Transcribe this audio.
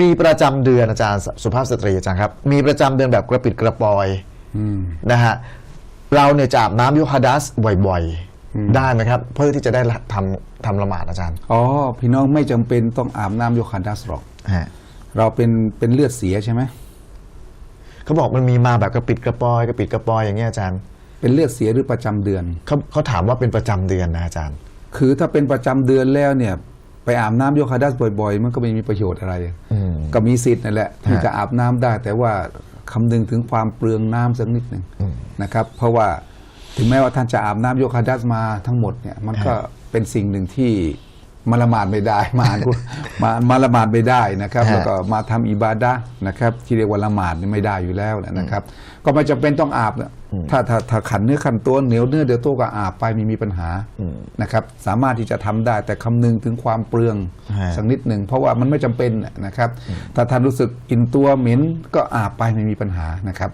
มีประจำเดือนอาจารย์สุภาพสตรีอาจารย์ครับ มีประจำเดือนแบบกระปิดกระปอยอืมนะฮะเราเนี่ยจะอาบน้ำยูฮาดัสบ่อยอืมๆได้ไหมครับ เพื่อที่จะได้ทำทำละหมาดอาจารย์ อ๋อ พี่น้องไม่จำเป็นต้องอาบน้ำโยคันดัสหรอกฮะเราเป็นเป็นเลือดเสียใช่ไหมเขาบอกมันมีมาแบบกระปิดกระปอยกระปิดกระปอยอย่างเงี้ยอาจารย์ เป็นเลือดเสียหรือประจำเดือนเขาเขาถามว่าเป็นประจำเดือนนะอาจารย์ คือถ้าเป็นประจำเดือนแล้วเนี่ย ไปอาบน้ำโยคันดัสบ่อย ๆ มันก็ไม่มีประโยชน์อะไร อืม ก็มีสิทธิ์นั่นแหละที่ฮะจะอาบน้ำได้ แต่ว่าคำนึงถึงความเปลืองน้ำสักนิดหนึ่งอืม นะครับ เพราะว่าถึงแม้ว่าท่านจะอาบน้ำโยคันดัสมาทั้งหมดเนี่ยมันก็ฮะเป็นสิ่งหนึ่งที่ มาละหมาดไม่ได้มาอ่านกุรมามาละหมาดไม่ได้นะครับฮะแล้วก็มาทำอิบาดะห์นะครับ ที่เรียกว่าละหมาดนี่ไม่ได้อยู่แล้วนะครับ ก็ไม่จำเป็นต้องอาบนะถ้าถ้าถ้าขันเนื้อขันตัวเหนียวเนื้อเดี๋ยวตัวก็อาบไปไม่มีปัญหาอืมนะครับ สามารถที่จะทำได้แต่คำนึงถึงความเปลืองฮะสักนิดหนึ่งเพราะว่ามันไม่จำเป็นนะครับ ถ้าท่านรู้สึกกินตัวเหม็นก็อาบไปไม่มีปัญหานะครับ